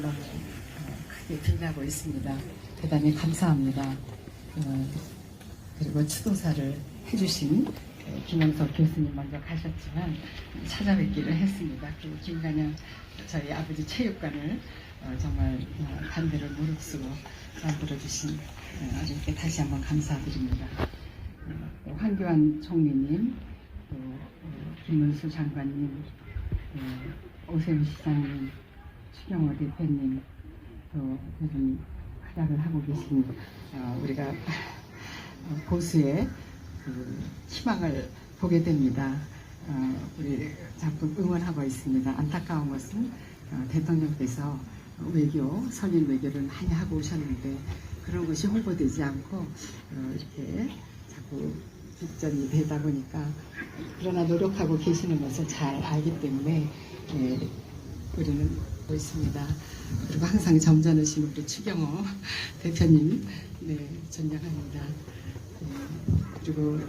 너무 어, 크게 빛나고 있습니다. 대단히 감사합니다. 어, 그리고 추도사를 해주신 어, 김영석 교수님 먼저 가셨지만 찾아뵙기를 했습니다. 그리고 김관영 저희 아버지 체육관을 어, 정말 어, 반대를 무릅쓰고 만들어주신 어, 아버지께 다시 한번 감사드립니다. 황교안 총리님, 김문수 장관님, 어, 오세훈 시장님, 추경호 대표님, 또 요즘 활약을 하고 계신 어, 우리가 어, 보수의 그 희망을 보게 됩니다. 어, 우리 자꾸 응원하고 있습니다. 안타까운 것은 어, 대통령께서 외교, 선인 외교를 많이 하고 오셨는데 그런 것이 홍보되지 않고 어, 이렇게 자꾸 뒷전이 되다 보니까 그러나 노력하고 계시는 것을 잘 알기 때문에 예, 우리는 보고 있습니다. 그리고 항상 점잖으신 우리 추경호 대표님 네, 존경합니다. 네, 그리고